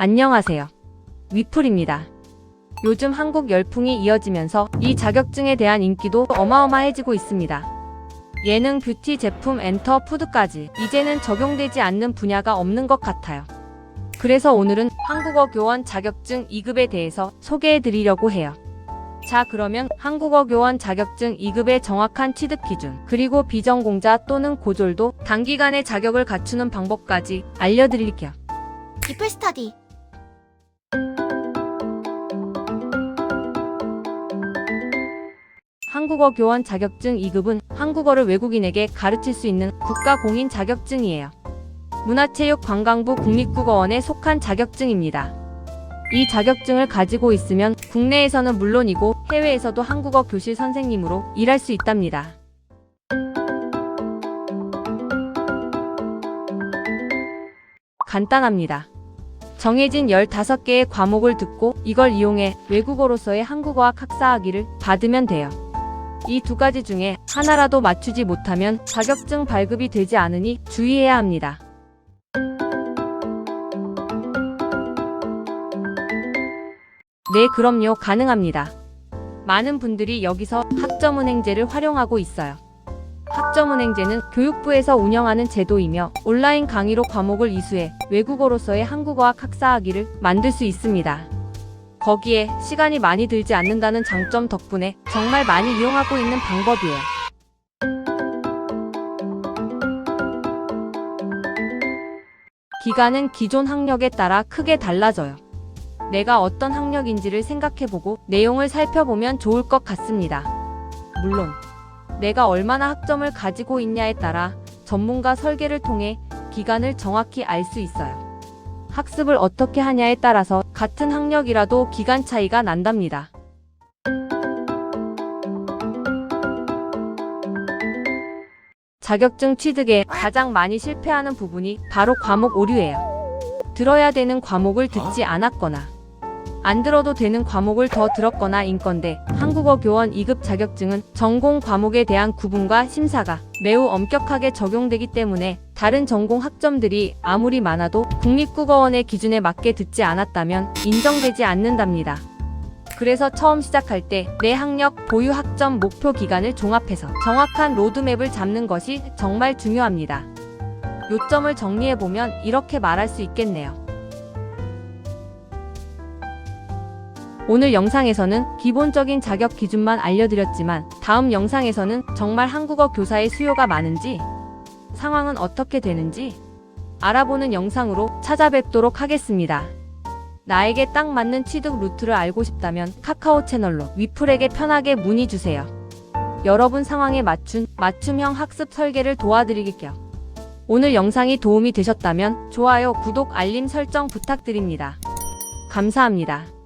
안녕하세요. 위플입니다. 요즘 한국 열풍이 이어지면서 이 자격증에 대한 인기도 어마어마해지고 있습니다. 예능, 뷰티, 제품, 엔터, 푸드까지 이제는 적용되지 않는 분야가 없는 것 같아요. 그래서 오늘은 한국어 교원 자격증 2급에 대해서 소개해 드리려고 해요. 자, 그러면 한국어 교원 자격증 2급의 정확한 취득 기준, 그리고 비전공자 또는 고졸도 단기간에 자격을 갖추는 방법까지 알려드릴게요. 디플 스터디 한국어 교원 자격증 2급은 한국어를 외국인에게 가르칠 수 있는 국가 공인 자격증이에요. 문화체육관광부 국립국어원에 속한 자격증입니다. 이 자격증을 가지고 있으면 국내에서는 물론이고 해외에서도 한국어 교실 선생님으로 일할 수 있답니다. 간단합니다. 정해진 15개의 과목을 듣고 이걸 이용해 외국어로서의 한국어학 학사학위를 받으면 돼요. 이 두 가지 중에 하나라도 맞추지 못하면 자격증 발급이 되지 않으니 주의해야 합니다. 네, 그럼요. 가능합니다. 많은 분들이 여기서 학점은행제를 활용하고 있어요. 학점은행제는 교육부에서 운영하는 제도이며 온라인 강의로 과목을 이수해 외국어로서의 한국어학 학사학위를 만들 수 있습니다. 거기에 시간이 많이 들지 않는다는 장점 덕분에 정말 많이 이용하고 있는 방법이에요. 기간은 기존 학력에 따라 크게 달라져요. 내가 어떤 학력인지를 생각해보고 내용을 살펴보면 좋을 것 같습니다. 물론, 내가 얼마나 학점을 가지고 있냐에 따라 전문가 설계를 통해 기간을 정확히 알 수 있어요. 학습을 어떻게 하냐에 따라서 같은 학력이라도 기간 차이가 난답니다. 자격증 취득에 가장 많이 실패하는 부분이 바로 과목 오류예요. 들어야 되는 과목을 듣지 않았거나 안 들어도 되는 과목을 더 들었거나 인 건데 한국어 교원 2급 자격증은 전공 과목에 대한 구분과 심사가 매우 엄격하게 적용되기 때문에 다른 전공 학점들이 아무리 많아도 국립국어원의 기준에 맞게 듣지 않았다면 인정되지 않는답니다. 그래서 처음 시작할 때 내 학력, 보유 학점, 목표 기간을 종합해서 정확한 로드맵을 잡는 것이 정말 중요합니다. 요점을 정리해보면 이렇게 말할 수 있겠네요. 오늘 영상에서는 기본적인 자격 기준만 알려드렸지만 다음 영상에서는 정말 한국어 교사의 수요가 많은지 상황은 어떻게 되는지 알아보는 영상으로 찾아뵙도록 하겠습니다. 나에게 딱 맞는 취득 루트를 알고 싶다면 카카오 채널로 위플에게 편하게 문의 주세요. 여러분 상황에 맞춘 맞춤형 학습 설계를 도와드릴게요. 오늘 영상이 도움이 되셨다면 좋아요, 구독, 알림 설정 부탁드립니다. 감사합니다.